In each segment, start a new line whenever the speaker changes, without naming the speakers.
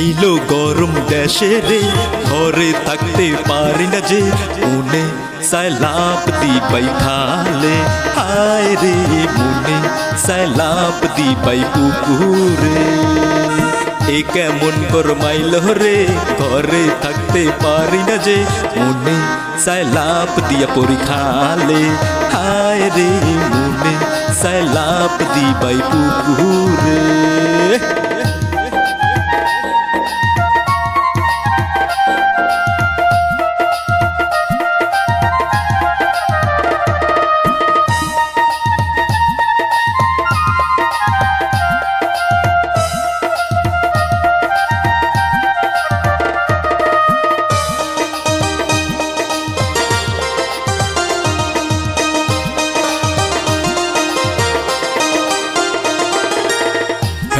আইলো গরম দেশে রে, ঘরে থাকতে পারি না যে, মনে সাইলাপ দিবাই খালে। হায় রে, মনে সাইলাপ দিবাই পুকুরে। এ কেমন গরমাইল রে, ঘরে থাকতে পারি না যে, মনে সাইলাপ দিয়া পরীক্ষালে হায় রে, মনে সাইলাপ দিবাই পুকুরে।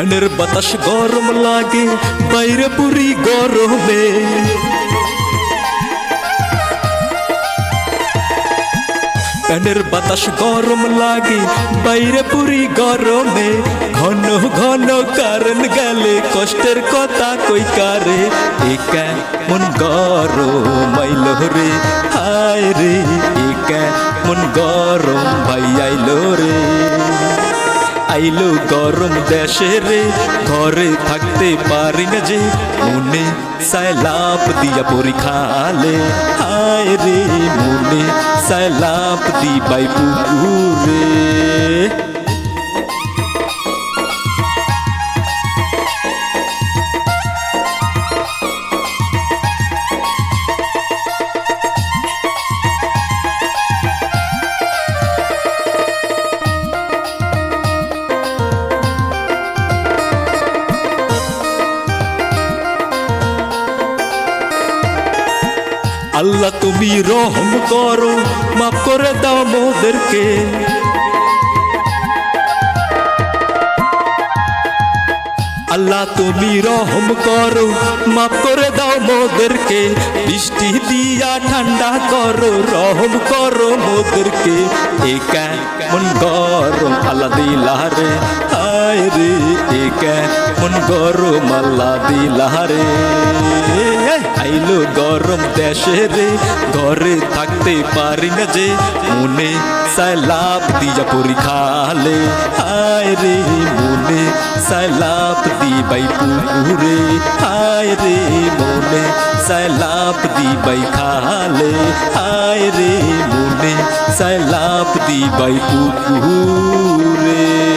ফ্যানের বাতাস গরম লাগে, বাইরে পুরি গরমে। ফ্যানের বাতাস গরম লাগে, বাইরে পুরি গরমে। ঘন ঘন কারণ গেলে কষ্টের কথা কই কারে? একা মন গরম আইল রে হায় রে। একা মন গরম, ভাই আইলো রে আইলো গরম দেশে রে, ঘরে থাকতে পারি না যে, মনে সাইলাপ দিয়া পরীক্ষালে হায় রে, মনে সাইলাপ দিবাই পুকুরে। আল্লাহ তুমি রহম করো, মাফ করে দাও মোদেরকে আল্লাহ তুমি রহম করো, মাফ করে দাও মোদেরকে বৃষ্টি দিয়া ঠান্ডা করো, রহম করো মোদেরকে একা মন গরম, আল্লাহ দিলারে হায় রে একা। মন গরম আল্লাহ দিলারে আইলো গরম দেশে রে, ঘরে থাকতে পারি না যে। মনে সাইলাপ দিয়া পরীক্ষালে হায় রে, মনে সাইলাপ দিবাই পুকুরে। হায় রে, মনে সাইলাপ দিবাই খালে। হায় রে, মনে সাইলাপ দিবাই পুকুরে।